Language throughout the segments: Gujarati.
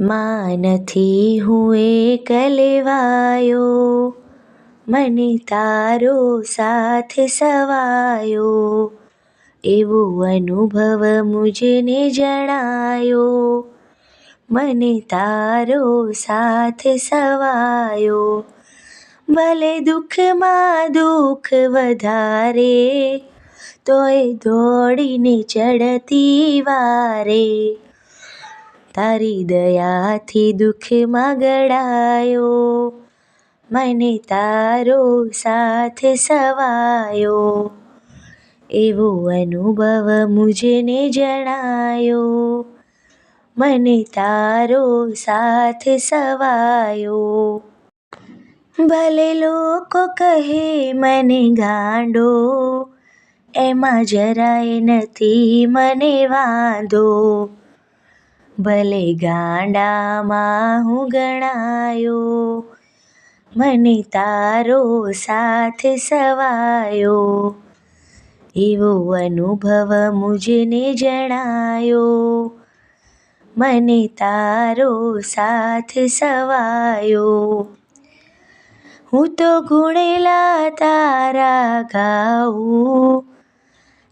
માં નથી હું એક લેવાયો, મને તારો સાથ સવાયો. એવો અનુભવ મુજને જણાયો, મને તારો સાથ સવાયો. ભલે દુઃખમાં દુઃખ વધારે, તોય દોડીને ચડતી વારે તારી દયાથી દુઃખમાં ગળાયો મને તારો સાથ સવાયો. એવો અનુભવ મુજને જણાયો, મને તારો સાથ સવાયો. ભલે લોકો કહે મને ગાંડો, એમાં જરાય નથી મને વાંધો. ભલે ગાંડામાં હું ગણાયો, મને તારો સાથ સવાયો. એવો અનુભવ મુજને જણાયો, મને તારો સાથ સવાયો. હું તો ગુણેલા તારા ગાઉં,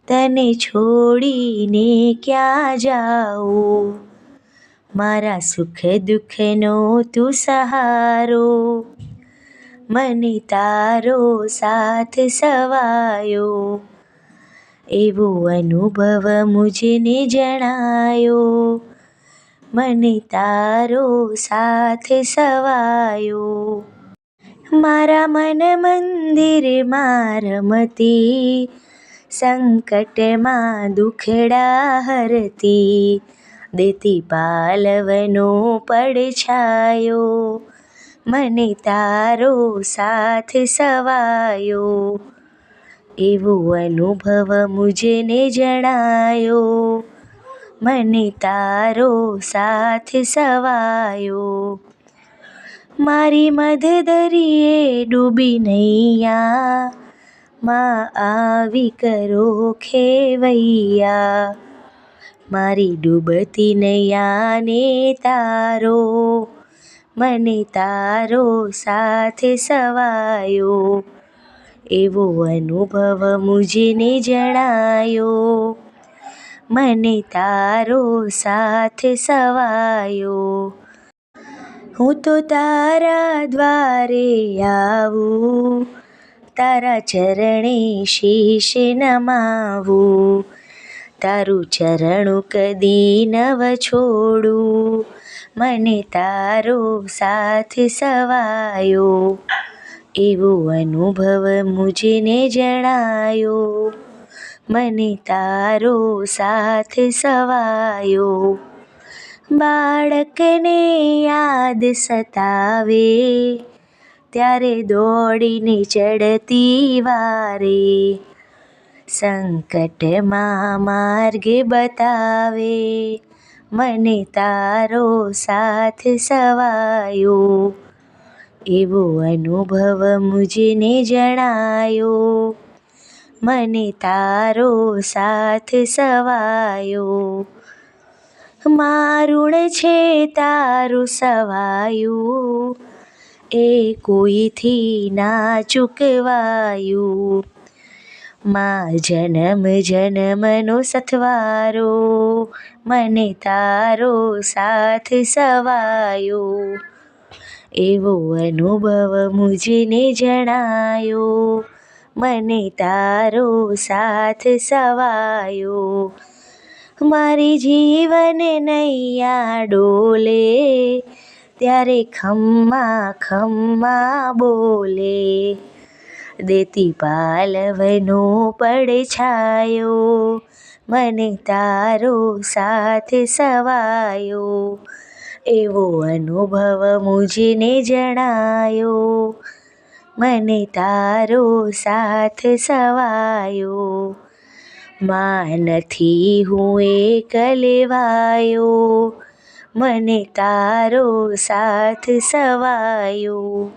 તને છોડીને ક્યાં જાઉં? મારા સુખે દુઃખનો તું સહારો. મને તારો સાથ સવાયો. એવો અનુભવ મુજને જણાયો. મને તારો સાથ સવાયો. મારા મન મંદિર રમતી સંકટમાં દુખડા હરતી. દેતી પાલવનો પડછાયો મને તારો સાથ સવાયો. એવો અનુભવ મુજને જણાયો, મને તારો સાથ સવાયો. મારી મધદરીએ ડૂબી નૈયા, માં આવી કરો ખેવૈયા. મારી ડૂબતી નૈયાને તારો, મને તારો સાથ સવાયો. એવો અનુભવ મુજને જણાયો, મને તારો સાથ સવાયો. હું તો તારા દ્વારે આવું, તારા ચરણે શીશ નમાવું. તારું ચરણું કદી નવ છોડું. મને તારો સાથ સવાયો. એવો અનુભવ મુજને જણાયો. મને તારો સાથ સવાયો. બાળકને યાદ સતાવે. ત્યારે દોડીને ચડતી વારે સંકટમાં માર્ગે બતાવે. મને તારો સાથ સવાયો. એવો અનુભવ મુજને જણાયો. મને તારો સાથ સવાયો. મારુણ છે તારું સવાયું. એ કોઈથી ના ચૂકવાયું. માં જન્મ જન્મનો સથવારો, મને તારો સાથ સવાયો. એવો અનુભવ મુજને જણાયો, મને તારો સાથ સવાયો. મારી જીવન નૈયા ડોલે, ત્યારે ખમ્મા ખમ્મા બોલે. દેતી પાલવનો પડછાયો મને તારો સાથ સવાયો. એવો અનુભવ મુજને જણાયો, મને તારો સાથ સવાયો. માં નથી હું એક લેવાયો, મને તારો સાથ સવાયો.